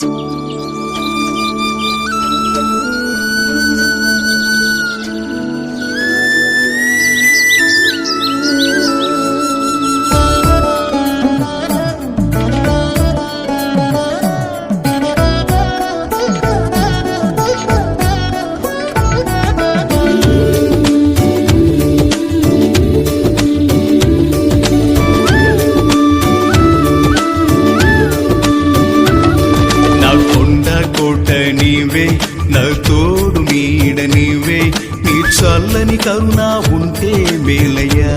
నా తోడు నీడ నీవే నీ చల్లని కరుణ ఉంటే మేలయ్యా.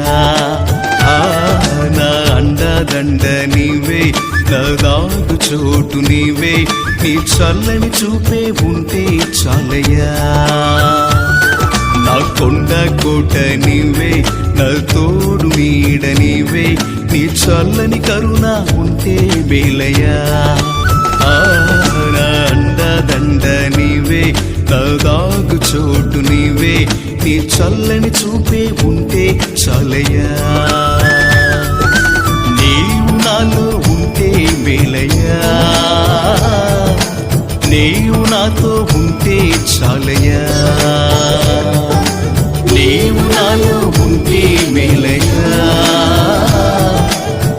నా అండదండ నీవే దాగు చోటు నీవే నీ చల్లని చూపే ఉంటే చాలయ్యా. నా కొండ కోట నీవే నా తోడు నీడ నీవే నీ చల్లని కరుణ ఉంటే మేలయ్యా. నీవే చల్లని చూపే ఉంటే చాలయ్యా. నీవు నాలో ఉంటే మేలయ్యా. నీవు నాతో ఉంటే చాలయ్యా. నీవు నాలో ఉంటే మేలయ్యా.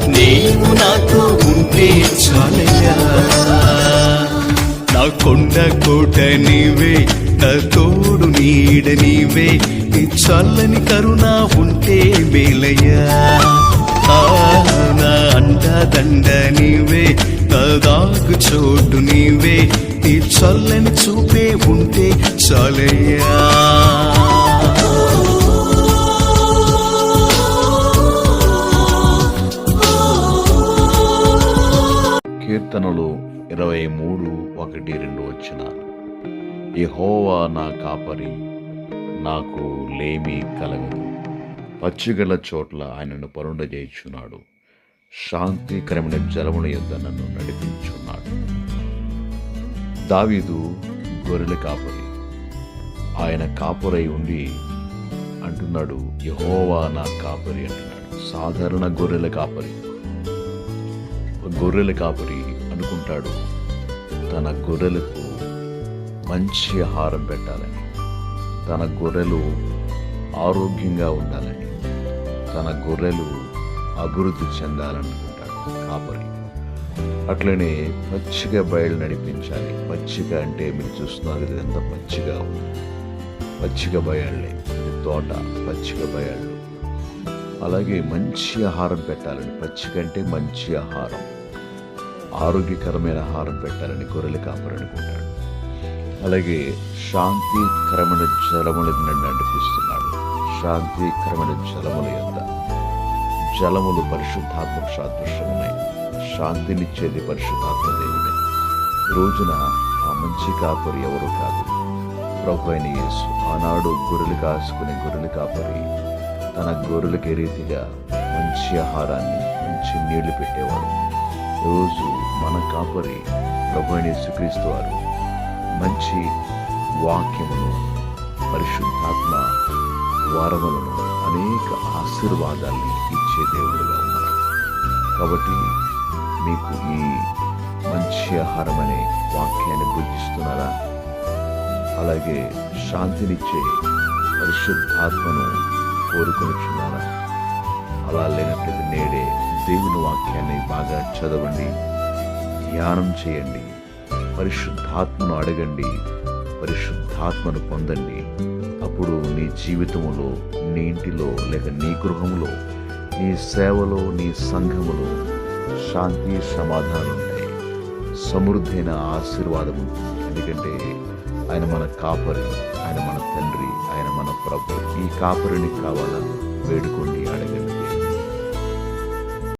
నీవు నాతో ఉంటే చాలయ్యా. నా కొండ కోట నీవే తోడు నీడ నీవే నీ చల్లని కరుణ ఉంటే మేలయ్యా. ఆ, అండ అండదండ నీవే నా దాగు చోటు నీవే నీ చల్లని చూపే ఉంటే చాలయ్యా. కీర్తనలు ఇరవై మూడు ఒకటి రెండు వచ్చిన యహోవా నా కాపరి నాకు లేమి కలగదు. పచ్చిగల చోట్ల ఆయనను పరుండజేయుచున్నాడు. శాంతికరమైన జలముల యొద్ద నన్ను నడిపించున్నాడు. దావీదు గొర్రెల కాపరి ఆయన కాపురై ఉండి అంటున్నాడు యహోవా నా కాపరి అంటున్నాడు. సాధారణ గొర్రెల కాపరి. గొర్రెల కాపరి అనుకుంటాడు తన గొర్రెలకు మంచి ఆహారం పెట్టాలని తన గొర్రెలు ఆరోగ్యంగా ఉండాలని తన గొర్రెలు అభివృద్ధి చెందాలనుకుంటాడు. కాపరి. అట్లనే పచ్చిగా బయలు నడిపించాలి. పచ్చిక అంటే మీరు చూస్తున్నారు కదా ఎంత పచ్చిగా ఉంది. పచ్చిక బయళ్ళే. తోట పచ్చిక బయళ్ళు. అలాగే మంచి ఆహారం పెట్టాలని పచ్చిక అంటే మంచి ఆహారం. ఆరోగ్యకరమైన ఆహారం పెట్టాలని గొర్రెల కాపరి అనుకుంటాడు. అలాగే శాంతికరమైన జలములు నన్ను నడిపిస్తున్నాడు. శాంతికరమైన జలముల యొక్క జలములు పరిశుద్ధాత్మక సాదృశ్యమున్నాయి శాంతినిచ్చేది పరిశుద్ధాత్మ దేవుడే. రోజున ఆ మంచి కాపరి ఎవరు కాదు. ప్రభు అయిన యేసు ఆనాడు గొర్రెలు కాసుకునే గొర్రెలు కాపరి తన గొర్రెలకి రీతిగా మంచి ఆహారాన్ని మంచి నీళ్ళు పెట్టేవాడు. రోజు మన కాపరి ప్రభు అయిన యేసుక్రీస్తు వారు మంచి వాక్యమును పరిశుద్ధాత్మ వరములను అనేక ఆశీర్వాదాల్ని ఇచ్చే దేవుడుగా ఉన్నారు. కాబట్టి మీకు ఈ మంచి ఆహారం అనే వాక్యాన్ని గుర్తిస్తున్నారా అలాగే శాంతినిచ్చే పరిశుద్ధాత్మను కోరుకొనిచున్నారా అలా లేనట్లయితే నేడే దేవుని వాక్యాన్ని బాగా చదవండి ధ్యానం చేయండి. పరిశుద్ధాత్మను అడగండి పరిశుద్ధాత్మను పొందండి. అప్పుడు నీ జీవితంలో నీ ఇంటిలో లేక నీ గృహంలో నీ సేవలో నీ సంఘములో శాంతి సమాధానం ఉంటాయి. సమృద్ధైన ఆశీర్వాదం ఉంటుంది. ఎందుకంటే ఆయన మన కాపరి ఆయన మన తండ్రి ఆయన మన ప్రభు. ఈ కాపరిని కావాలని వేడుకోండి అడగండి.